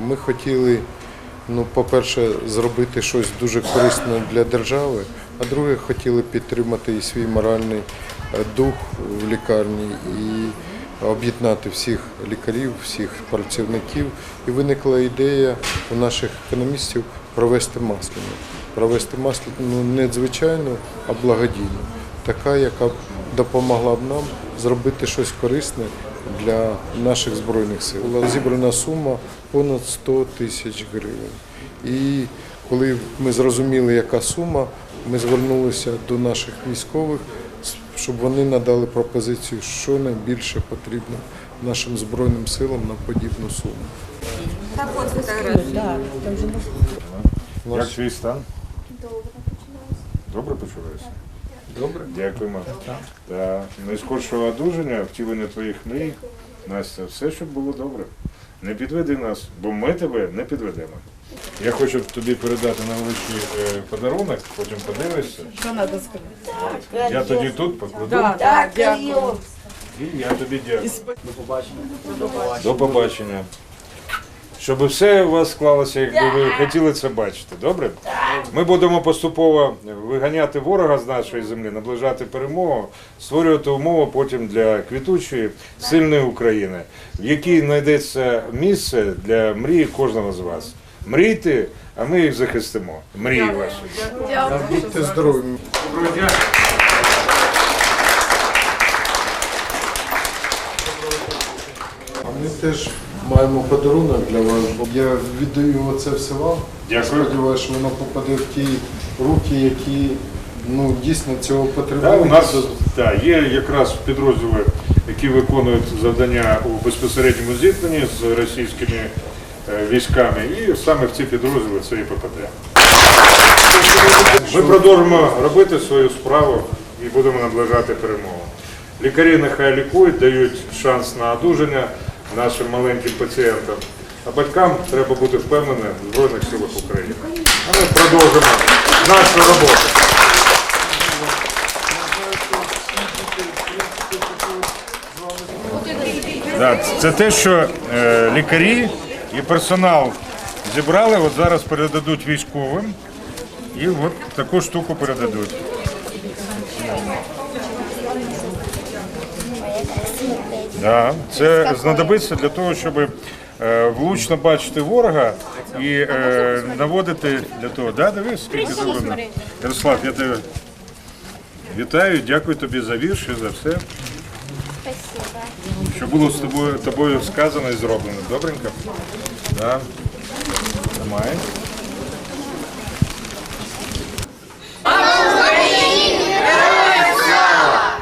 Ми хотіли, ну, по-перше, зробити щось дуже корисне для держави, а друге, хотіли підтримати і свій моральний е, дух в лікарні і об'єднати всіх лікарів, всіх працівників. І виникла ідея у наших економістів провести масляну. Провести масляну ну, не звичайну, а благодійну. Така, яка б допомогла б нам зробити щось корисне для наших збройних сил. Була зібрана сума понад 100 тисяч гривень. І коли ми зрозуміли, яка сума, ми звернулися до наших військових, щоб вони надали пропозицію, що найбільше потрібно нашим збройним силам на подібну суму. Так от фотографія. Як твій стан? Добре почуваєшся? Добре? Дякуємо. Та найскоршого одужання, втілення твоїх мрій. Настя, все, щоб було добре. Не підведи нас, бо ми тебе не підведемо. Я хочу тобі передати невеличкий е, подарунок, потім подивишся. Що треба сказати? Я тоді тут покладу Так, так, дякую. і я тобі дякую. До побачення. Щоб все у вас склалося, як би ви хотіли це бачити. Добре? Ми будемо поступово виганяти ворога з нашої землі, наближати перемогу, створювати умови потім для квітучої, сильної України, в якій знайдеться місце для мрії кожного з вас. Мрійте, а ми їх захистимо. Мрії ваші. Будьте здорові. Доброго дня. Ми теж маємо подарунок для вас. бо Я віддаю це все вам. Дякую. Сподіваюся, що воно попаде в ті руки, які ну, дійсно цього Да, потребують. у нас да, є якраз підрозділи, які виконують завдання у безпосередньому зіткненні з російськими е, військами, і саме в ці підрозділи це і попаде. Ми продовжимо робити свою справу і будемо наближати перемогу. Лікарі нехай лікують, дають шанс на одужання нашим маленьким пацієнтам. А батькам треба бути впевненим в Збройних силах України. А ми продовжимо нашу роботу. Це те, що е, лікарі і персонал зібрали, от зараз передадуть військовим і от таку штуку передадуть. Да, це знадобиться для того, щоб е, влучно бачити ворога і е, наводити для того. Да, дивись, скільки зроблено. Ярослав, я тебе вітаю, дякую тобі за вірш і за все. Що було з тобою, тобою сказано і зроблено. Добренько? Да. Тримай.